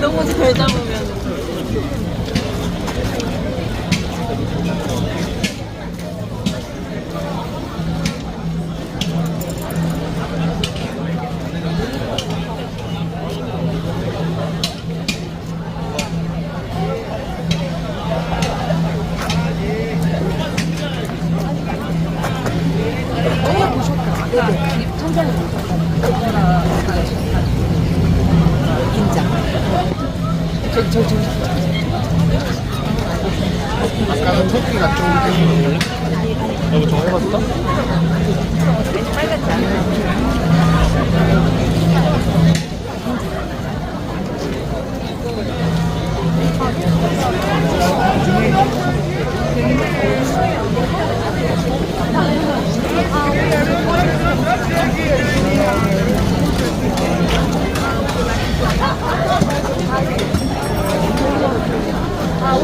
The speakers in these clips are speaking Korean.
너무 잘 잡으면. 아까는 토끼가 좀 여보 저거 해봤어?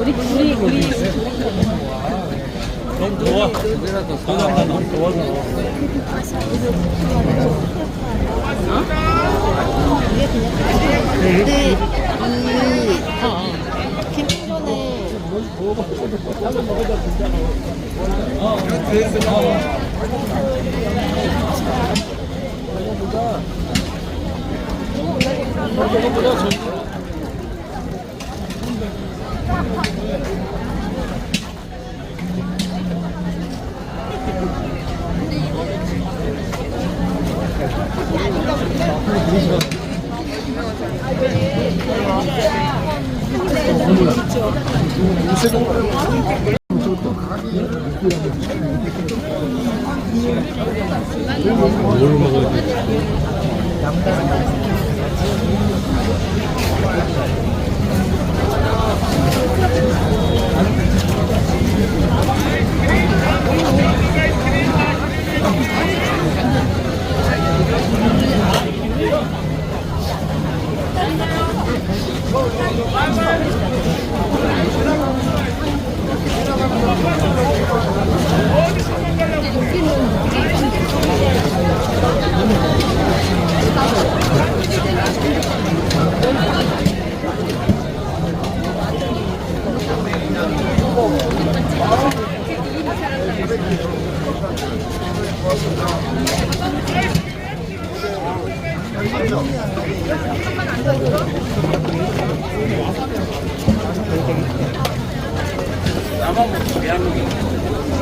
우리, 우리, 우리. 너무 더워 그러다 너무 더워서 근데, 이, 어, 캠핑존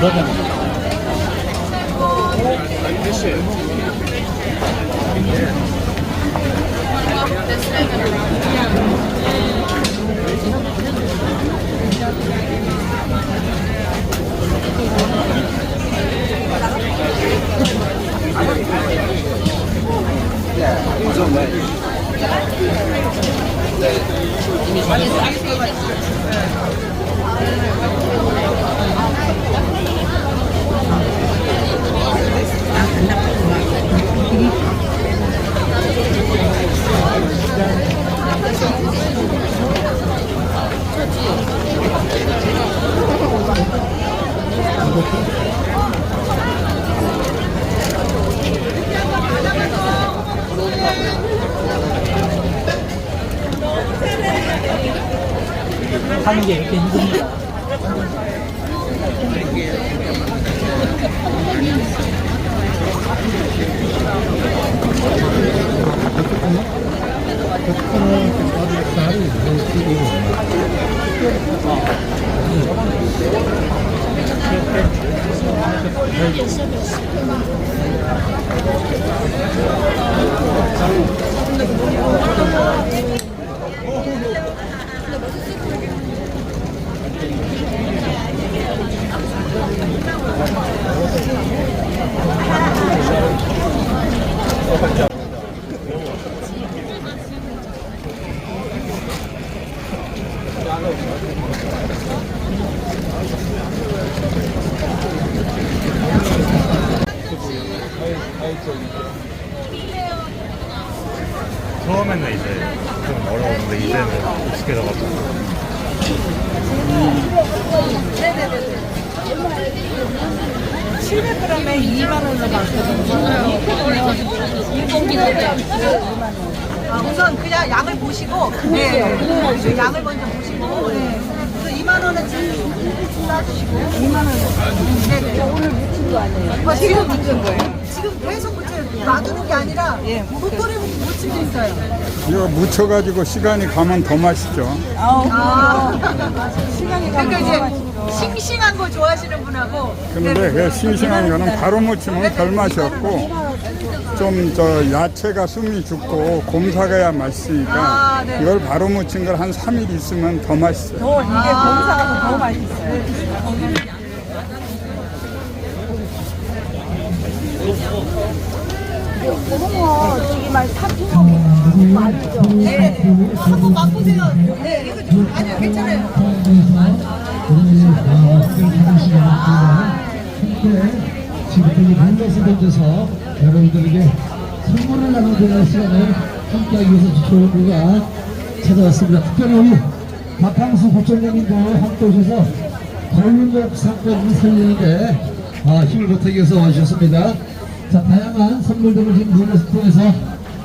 그러잖아. 하는 게 이렇게 힘듭니다. 백분은 아주 잘이 있는 시기입니다. 嗯 싸주시고. 2만 원. 네네. 오늘 묻힌 거 아니에요? 지금 묻힌 거예요. 지금 계속 묻혀요. 놔두는 게 아니라, 도토리 묻힌 게 있어요. 이거 묻혀가지고 시간이 가면 더 맛있죠. 아, 시간이 그러니까 이제 싱싱한 거 좋아하시는 분하고. 근데 그 싱싱한 거는 바로 묻히면 별 맛이 없고 좀 저 야채가 숨이 죽고 곰삭아야 맛있으니까 아, 네. 이걸 바로 묻힌 걸한 3일 있으면 더 맛있어요. 더 이게 검사가 더 맛있어요. 네, 한번 맛보세요. 네, 이거 좀 아니요, 괜찮아요. 지금까지 반드시 던져서 여러분들에게 선물을 나눠드리는 시간을 함께하기 위해서 조우가 찾아왔습니다. 특별히 우리 박항수 부총장님도 함께 오셔서 걸림목 사건을 살리는데 아, 힘을 보태기 위해서 와주셨습니다. 자, 다양한 선물들을 지금 눈에서 통해서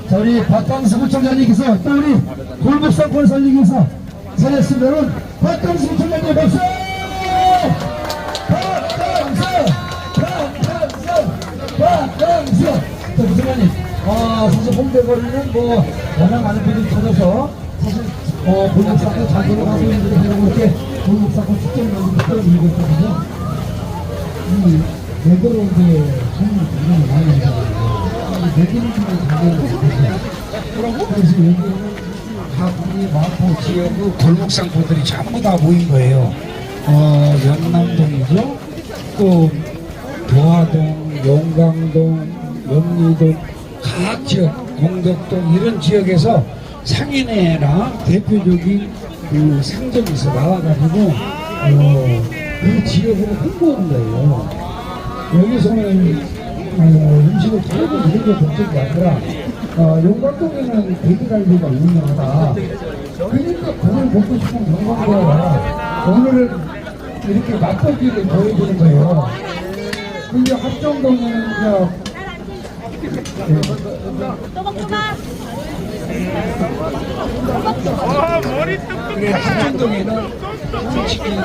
자, 우리 박항수 부총장님께서 또 우리 골목 사건을 살리기 위해서 전했으면은 박항수 부총장님 박수! 자, 부총장님, 아, 사실 홍대거리는 뭐, 워낙 많은 분들이 찾아서, 사실, 어, 골목사건 자기로 하고 있는 분들이 되고 이렇게 골목사건 축제를 만들고 있고 있거든요. 이, 매그로운데 손님이 많이 오거든요. 이 매그로운데 가게를 뭐라고? 그래서 여기는 마포 지역의 골목 상품들이 전부 다 모인 거예요. 어, 연남동이죠. 또 도화동, 용강동, 영리동, 각 지역, 공덕동 이런 지역에서 상인회랑 대표적인 그 상점에서 나와가지고 어, 그 지역으로 홍보하는 거예요. 여기서는 어, 음식을 팔고 이런 게 목적이 아니라 어, 용광동에는 돼지갈비가 유명하다. 그러니까 그걸 먹고 싶은 용광도가 오늘은 이렇게 맛보기를 보여주는 거예요. 근데 합정동에는 이제 네, 합정동에는 치킨,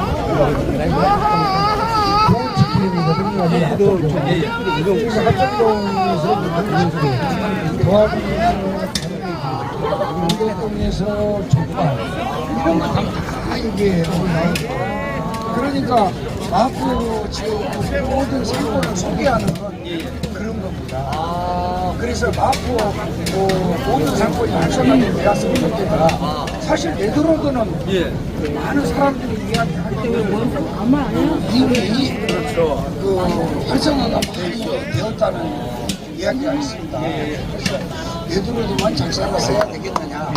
치킨이거든요. 그래서 합정동에서 도합동에서 운동동에서 족발 이런 거 다 이게 나오는 거예요. 그러니까 마포 지역 모든 상권을 소개하는 그런 겁니다. 그래서 마포 뭐 모든 상권이 활성화된 되었으면 좋겠다. 사실 네드로드는 많은 사람들이 이야기할 때는 이미 그 활성화가 많이 되었다는 이야기가 있습니다. 그래서 네드로드만 작살을 써야 되겠느냐.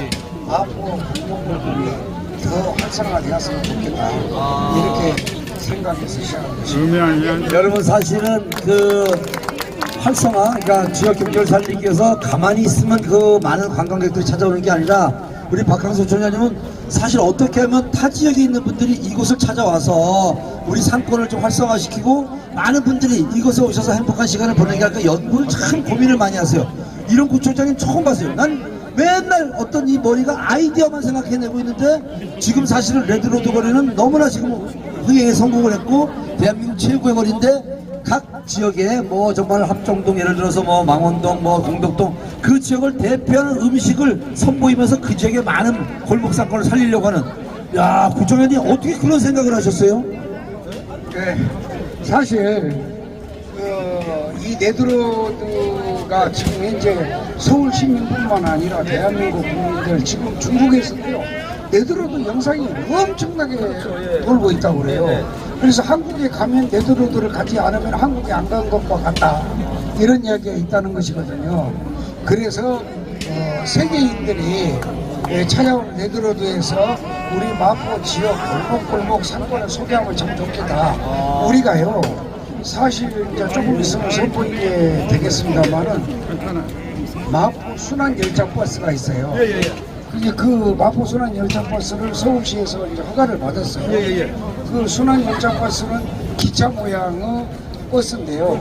마포 공공부들이 더 활성화되었으면 좋겠다. 이렇게 생각해서 시작한 것입니다. 여러분 사실은 그 활성화, 그러니까 지역 경제를 살리기 위해서 가만히 있으면 그 많은 관광객들이 찾아오는 게 아니라 우리 박항수 총장님은 사실 어떻게 하면 타 지역에 있는 분들이 이곳을 찾아와서 우리 상권을 좀 활성화시키고 많은 분들이 이곳에 오셔서 행복한 시간을 보내게 할까 연구를 참 고민을 많이 하세요. 이런 구청장님 처음 봤어요. 난 맨날 어떤 이 머리가 아이디어만 생각해내고 있는데 지금 사실은 레드로드 거리는 너무나 지금 흥행에 성공을 했고 대한민국 최고의 거리인데 각 지역에 뭐 정말 합정동 예를 들어서 뭐 망원동 뭐 공덕동 그 지역을 대표하는 음식을 선보이면서 그 지역의 많은 골목 상권을 살리려고 하는 야 구정현이 어떻게 그런 생각을 하셨어요? 네, 사실 그, 이 네드로드가 지금 현재 서울 시민뿐만 아니라 대한민국 국민들 지금 중국에서도요 네드로드 영상이 엄청나게 돌고 있다고 그래요. 그래서 한국에 가면 네드로드를 가지 않으면 한국에 안 간 것과 같다 이런 이야기가 있다는 것이거든요. 그래서 어, 세계인들이 예, 찾아온 네드로드에서 우리 마포 지역 골목골목 상권을 소개하면 참 좋겠다. 우리가요, 사실 이제 조금 있으면 선보이게 되겠습니다만은 마포 순환 열차 버스가 있어요. 이제 그 마포 순환 열차 버스를 서울시에서 이제 허가를 받았어요. 그 순환 열차 버스는 기차 모양의 버스인데요.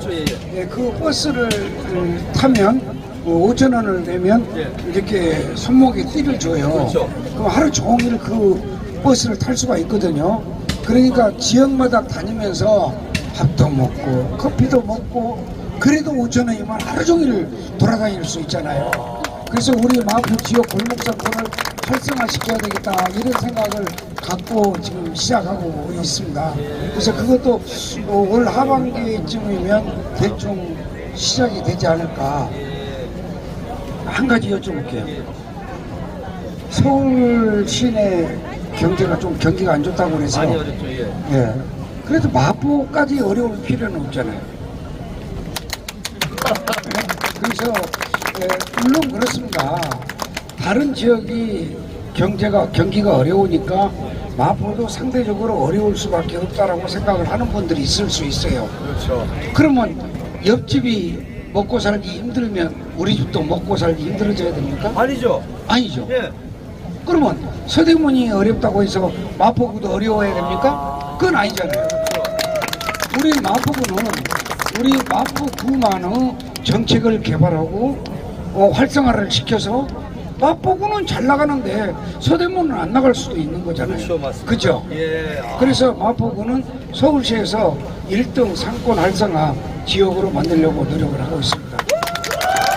예, 그 버스를 음, 타면 5천 원을 내면 이렇게 손목에 띠를 줘요. 그럼 하루 종일 그 버스를 탈 수가 있거든요. 그러니까 지역마다 다니면서 밥도 먹고 커피도 먹고 그래도 5천 원이면 하루 종일 돌아다닐 수 있잖아요. 그래서 우리 마포 지역 골목상권을 활성화시켜야 되겠다 이런 생각을 갖고 지금 시작하고 있습니다. 그래서 그것도 어, 올 하반기쯤이면 대충 시작이 되지 않을까. 한 가지 여쭤볼게요. 서울 시내 경제가 좀 경기가 안 좋다고 그래서 많이 어렵죠, 예. 그래도 마포까지 어려울 필요는 없잖아요. 그래서 예, 물론 그렇습니다. 다른 지역이 경제가 경기가 어려우니까 마포도 상대적으로 어려울 수밖에 없다라고 생각을 하는 분들이 있을 수 있어요. 그렇죠. 그러면 옆집이 먹고 살기 힘들면 우리 집도 먹고 살기 힘들어져야 됩니까? 아니죠. 아니죠. 예. 그러면 서대문이 어렵다고 해서 마포구도 어려워야 됩니까? 그건 아니잖아요. 우리 마포구는 우리 마포구만의 정책을 개발하고 어, 활성화를 시켜서 마포구는 잘 나가는데 서대문은 안 나갈 수도 있는 거잖아요. 그렇죠, 맞습니다. 그죠? 예. 아. 그래서 마포구는 서울시에서 1등 상권 활성화 지역으로 만들려고 노력을 하고 있습니다.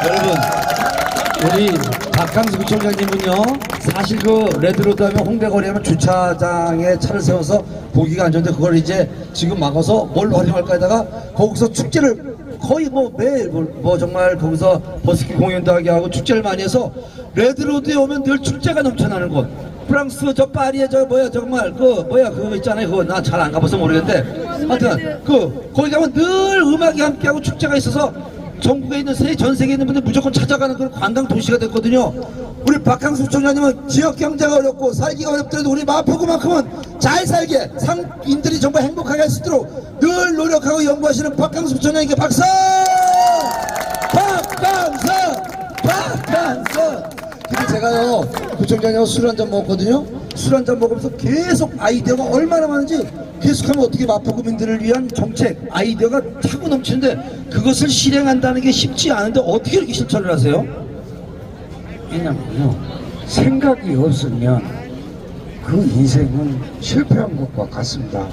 여러분 우리 박강수 구청장님은요 사실 그 레드로드 하면 홍대거리 하면 주차장에 차를 세워서 보기가 안 좋은데 그걸 이제 지금 막아서 뭘 활용할까 하다가 거기서 축제를 거의 뭐 매일 뭐, 뭐 정말 거기서 버스킹 공연도 하게 하고 축제를 많이 해서 레드로드에 오면 늘 축제가 넘쳐나는 곳. 프랑스 저 파리에 저 뭐야 정말 그 뭐야 그거 있잖아요. 그거 나 잘 안 가봐서 모르겠는데. 하여튼 그 거기 가면 늘 음악이 함께하고 축제가 있어서 전국에 있는 세, 전 세계에 있는 분들 무조건 찾아가는 그런 관광 도시가 됐거든요. 우리 박항수 총장님은 지역 경제가 어렵고 살기가 어렵더라도 우리 마포구만큼은 잘 살게 상인들이 정말 행복하게 할 수 있도록 늘 노력하고 연구하시는 박항수 총장님께 박수! 박항수! 박항수! 근데 제가요 구청장님하고 술 한 잔 먹었거든요. 술 한 잔 먹으면서 계속 아이디어가 얼마나 많은지 계속하면 어떻게 마포구민들을 위한 정책 아이디어가 차고 넘치는데 그것을 실행한다는 게 쉽지 않은데 어떻게 이렇게 실천을 하세요? 왜냐면요 생각이 없으면 그 인생은 실패한 것과 같습니다.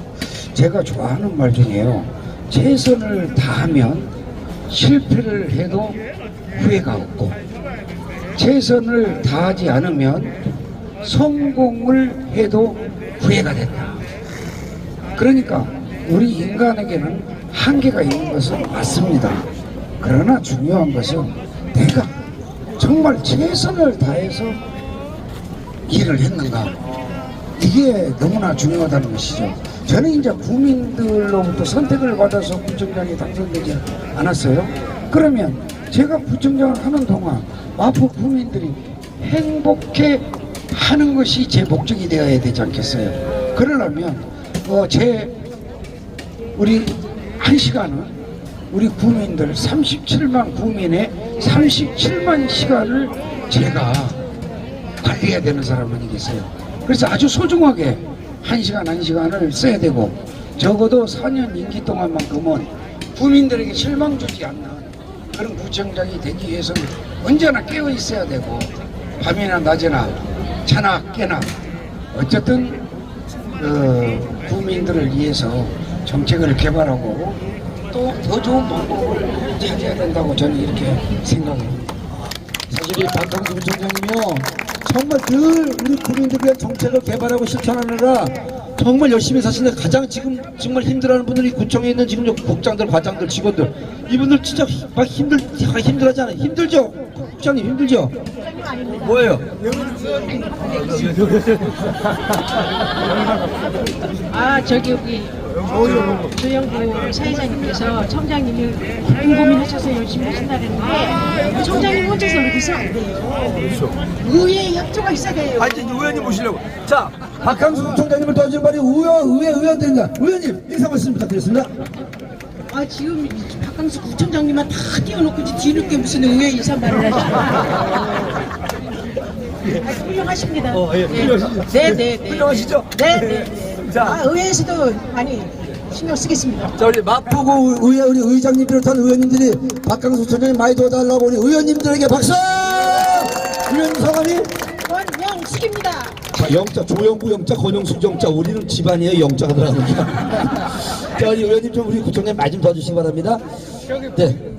제가 좋아하는 말 중에요. 최선을 다하면 실패를 해도 후회가 없고 최선을 다하지 않으면 성공을 해도 후회가 된다. 그러니까 우리 인간에게는 한계가 있는 것은 맞습니다. 그러나 중요한 것은 내가 정말 최선을 다해서 일을 했는가 이게 너무나 중요하다는 것이죠. 저는 이제 국민들로부터 선택을 받아서 구청장이 당선되지 않았어요. 그러면 제가 구청장을 하는 동안 마포 국민들이 행복해 하는 것이 제 목적이 되어야 되지 않겠어요? 그러려면 어, 제 우리 한 시간은 우리 구민들 37만 구민의 37만 시간을 제가 관리해야 되는 사람 아니겠어요. 그래서 아주 소중하게 한 시간 한 시간을 써야 되고 적어도 4년 임기 동안만큼은 구민들에게 실망 주지 않는 그런 구청장이 되기 위해서는 언제나 깨어 있어야 되고 밤이나 낮이나 차나 깨나 어쨌든 어, 국민들을 위해서 정책을 개발하고 또 더 좋은 방법을 찾아야 된다고 저는 이렇게 생각합니다. 사실 이 박강수 부총장님이요 정말 늘 우리 국민들 위한 정책을 개발하고 실천하느라 정말 열심히 사시는데 가장 지금 정말 힘들어하는 분들이 구청에 있는 지금 요 국장들, 과장들, 직원들 이분들 진짜 막 힘들 힘들하지 않아요? 힘들죠? 국장님 힘들죠? 뭐예요? 아 저기 여기 조영구 사회자님께서 청장님이 고민 고민하셔서 열심히 하신다는데 청장님 혼자서 그렇게 안 돼요. 의회 협조가 있어야 돼요. 아 이제 의원님 모시려고 자 박강수 부총장님을 도와주는 바리 의원, 의회 의원들입니다 의원님 인사 말씀 부탁드리겠습니다 아 지금 박강수 구청장님만 다 띄워놓고 뒤늦게 무슨 의회 인사 말을 하시고. 아, 훌륭하십니다. 예. 네네 네. 훌륭하시죠? 네네. 자. 아, 의회에서도 많이 신경 쓰겠습니다. 자 우리 마포구 의회 우리 의장님 비롯한 의원님들이 박강수 부총장님 많이 도와달라고 우리 의원님들에게 박수! 의원님 성함이? 권영숙입니다. 자, 영자 조영구 영자 권영숙 영자 우리는 집안이에요 영자가 들어가니까 자 우리 의원님 좀 우리 구청장 많이 좀 도와주시기 바랍니다. 네.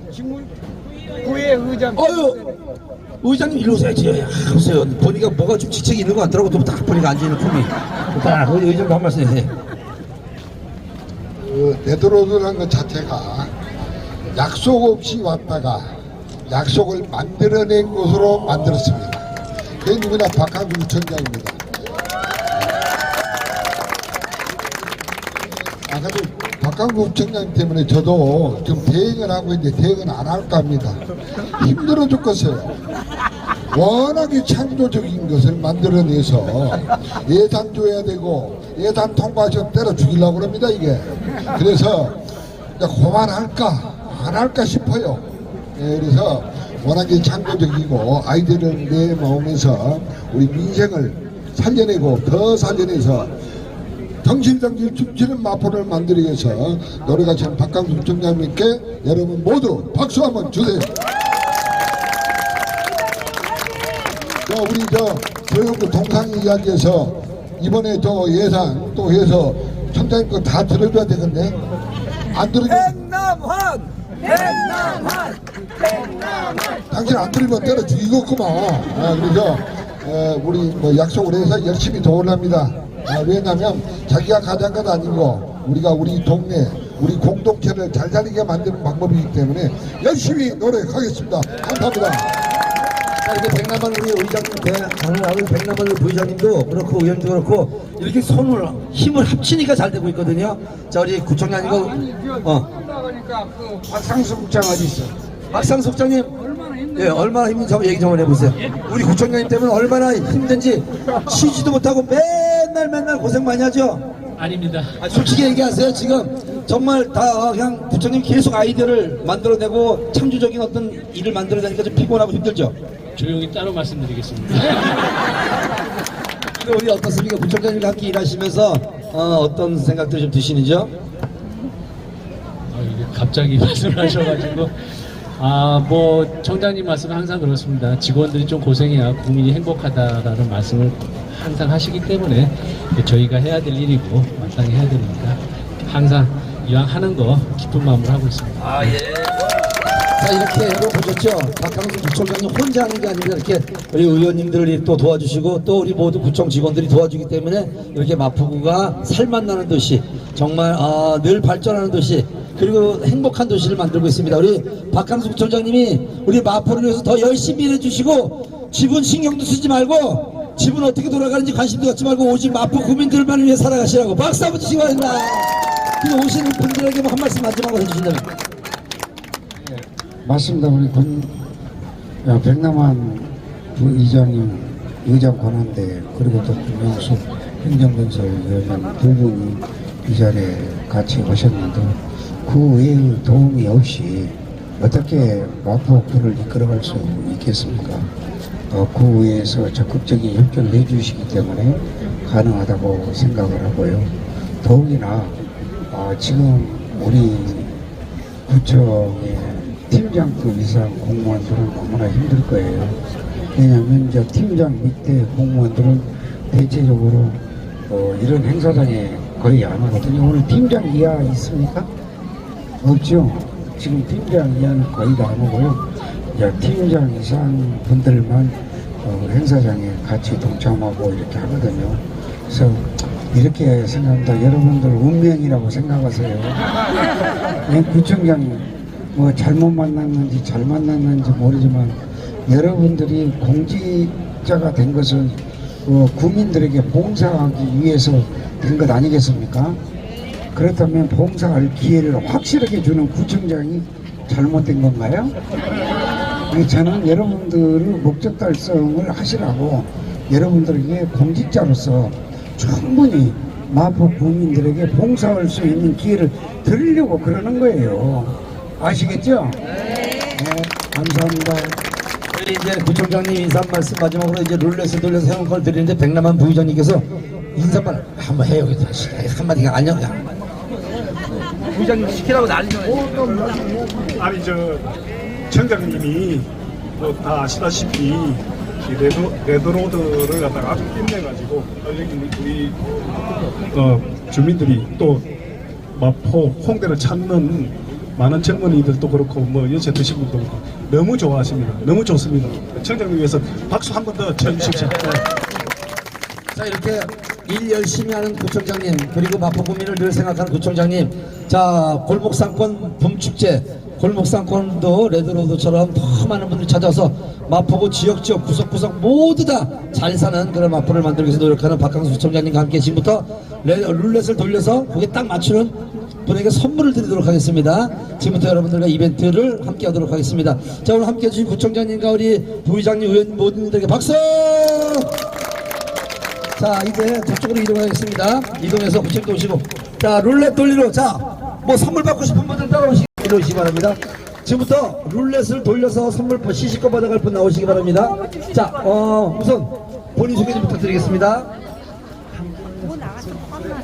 구의 의장. 어유 의장님 일로 오세요 야, 오세요. 보니까 뭐가 좀 지책이 있는 것 같더라고. 또딱 보니까 앉아있는 품이. 딱 우리 의장도 한 말씀 해주세요 그 네드로드라는 것 자체가 약속 없이 왔다가 약속을 만들어낸 곳으로 만들었습니다. 그게 누구나 박한구 부총장입니다. 아까도 박한구 부총장 때문에 저도 지금 대응을 하고 있는데 대응은 안 할까 합니다. 힘들어 죽겠어요. 워낙에 창조적인 것을 만들어내서 예산 줘야 되고 예산 통과하셔 때려 죽이려고 그럽니다 이게. 그래서 이제 그만할까 안 할까 싶어요. 예, 그래서 워낙에 창조적이고 아이디어를 내모으면서 우리 민생을 살려내고 더 살려내서 정신상실 춤추는 마포를 만들기 위해서 노력하시는 박강수 부총장님께 여러분 모두 박수 한번 주세요 저 우리 저 조영구 동상이 이야기해서 이번에 저 예산 또 해서 청장님 거 다 들어줘야 되겠네. 안 들어주면 백남환! 백남환! 당신 안 들으면 때려 죽이겠구만. 아, 그래서 어, 우리 뭐 약속을 해서 열심히 도울랍니다. 아, 왜냐면 자기가 가장 것 아니고 우리가 우리 동네 우리 공동체를 잘 살리게 만드는 방법이기 때문에 열심히 노력하겠습니다. 감사합니다 자, 이렇게 백남환 우리 의장님 하고 백남환 우리 부의장님도 그렇고 의원님도 그렇고 이렇게 손을 힘을 합치니까 잘 되고 있거든요. 자 우리 구청장 이거 어 그러니까 그 박상수 국장 어디 있어? 박상 속장님 예 얼마나 힘든지 한번 얘기 좀 해보세요. 우리 구청장님 때문에 얼마나 힘든지 쉬지도 못하고 맨날 맨날 고생 많이 하죠. 아닙니다. 아, 솔직히 얘기하세요. 지금 정말 다 그냥 부처님 계속 아이디어를 만들어내고 창조적인 어떤 일을 만들어내니까 좀 피곤하고 힘들죠. 조용히 따로 말씀드리겠습니다. 근데 우리 어떻습니까? 부총장님과 함께 일하시면서 어, 떤 생각들이 좀 드시는지요? 아, 이게 갑자기 말씀하셔가지고 아뭐 청장님 말씀은 항상 그렇습니다. 직원들이 좀 고생해야 국민이 행복하다라는 말씀을 항상 하시기 때문에 저희가 해야 될 일이고 마땅히 해야 됩니다. 항상 이왕 하는 거 기쁜 마음으로 하고 있습니다. 아 예. 자 이렇게 여러분 보셨죠? 박강수 구청장님 혼자 하는 게 아니라 이렇게 우리 의원님들이 또 도와주시고 또 우리 모두 구청 직원들이 도와주기 때문에 이렇게 마포구가 살맛나는 도시 정말 아, 늘 발전하는 도시 그리고 행복한 도시를 만들고 있습니다. 우리 박강수 구청장님이 우리 마포를 위해서 더 열심히 일해주시고 집은 신경도 쓰지 말고 집은 어떻게 돌아가는지 관심도 갖지 말고 오직 마포 국민들만을 위해 살아가시라고 박수 한번 주시기 바랍니다. 오시는 분들에게 뭐한 말씀 마지막으로 해주신다면 맞습니다. 우리 권, 야, 백남환 부의장님 의장 권한대 그리고 또 김영숙 행정건설 위원장 두 분이 이 자리에 같이 오셨는데 그 외의 도움이 없이 어떻게 마포구를 이끌어갈 수 있겠습니까? 어, 그 외에서 적극적인 협조를 해주시기 때문에 가능하다고 생각을 하고요. 더욱이나 어, 지금 우리 구청의 팀장급 이상 공무원들은 너무나 힘들 거예요. 왜냐하면 이제 팀장 밑에 공무원들은 대체적으로 어, 이런 행사장에 거의 안 하거든요. 오늘 팀장 이하 있습니까? 없죠. 지금 팀장 이하는 거의 다 안 오고요. 이제 팀장 이상 분들만 어, 행사장에 같이 동참하고 이렇게 하거든요. 그래서 이렇게 생각합니다. 여러분들 운명이라고 생각하세요. 예, 구청장 뭐 잘못 만났는지 잘 만났는지 모르지만 여러분들이 공직자가 된 것은 어, 국민들에게 봉사하기 위해서 된 것 아니겠습니까? 그렇다면 봉사할 기회를 확실하게 주는 구청장이 잘못된 건가요? 예, 저는 여러분들의 목적 달성을 하시라고 여러분들에게 공직자로서 충분히 마포 국민들에게 봉사할 수 있는 기회를 드리려고 그러는 거예요. 아시겠죠? 네. 감사합니다. 우리 이제 구청장님 인사 한 말씀 마지막으로 이제 룰렛을 돌려서 해온 걸 드리는데 백남한 부의장님께서 인사말 한번 해요. 다시 한마디가 아니야. 부장님 시키라고 난리죠. 아니 저 청장님이 뭐 다 아시다시피 이 레드, 레드로드를 갖다가 아주 힘내가지고 여기 우리 어, 주민들이 또 마포 홍대를 찾는 많은 젊은이들도 그렇고 뭐 연세 드신 분도 그렇고 너무 좋아하십니다. 너무 좋습니다. 청장님 위해서 박수 한 번 더 쳐주십시오. 네. 자 이렇게 일 열심히 하는 구청장님 그리고 마포 구민을 늘 생각하는 구청장님 자 골목상권 봄축제 골목상권도 레드로드처럼 더 많은 분들이 찾아서 마포구 지역 지역 구석구석 모두 다 잘 사는 그런 마포를 만들기 위해서 노력하는 박강수 구청장님과 함께 지금부터 레, 룰렛을 돌려서 거기에 딱 맞추는 분에게 선물을 드리도록 하겠습니다. 지금부터 여러분들과 이벤트를 함께 하도록 하겠습니다. 자 오늘 함께 해주신 구청장님과 우리 부의장님 의원 모든 분들에게 박수! 자 이제 저쪽으로 이동하겠습니다. 이동해서 구청도 오시고. 자 룰렛 돌리러. 자뭐 선물 받고 싶은 분들 따라오시기 오시기 바랍니다. 지금부터 룰렛을 돌려서 선물 시식권 받아갈 분 나오시기 바랍니다. 자 어 우선 본인 소개 좀 부탁드리겠습니다.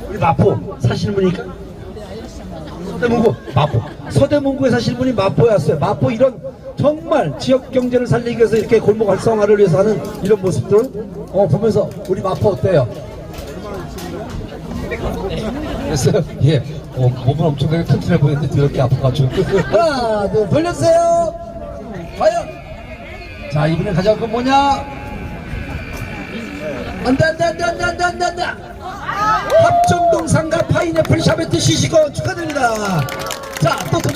우리 마포 사시는 분이니까 서대문구 마포. 서대문구에 사시는 분이 마포에 왔어요. 마포 이런 정말 지역 경제를 살리기 위해서 이렇게 골목 활성화를 위해서 하는 이런 모습들 어 보면서 우리 마포 어때요? 됐어요? 예. 어, 몸은 엄청나게 튼튼해 보이는데 더럽게 아파가지고. 하나 둘 돌려주세요. 과연. 자 이번에 가져갈 건 뭐냐? 안돼 안돼 안돼 안돼 안돼 안돼 안돼. 합정 동 상가 파인애플 샤베트 시식권 축하드립니다. 자 또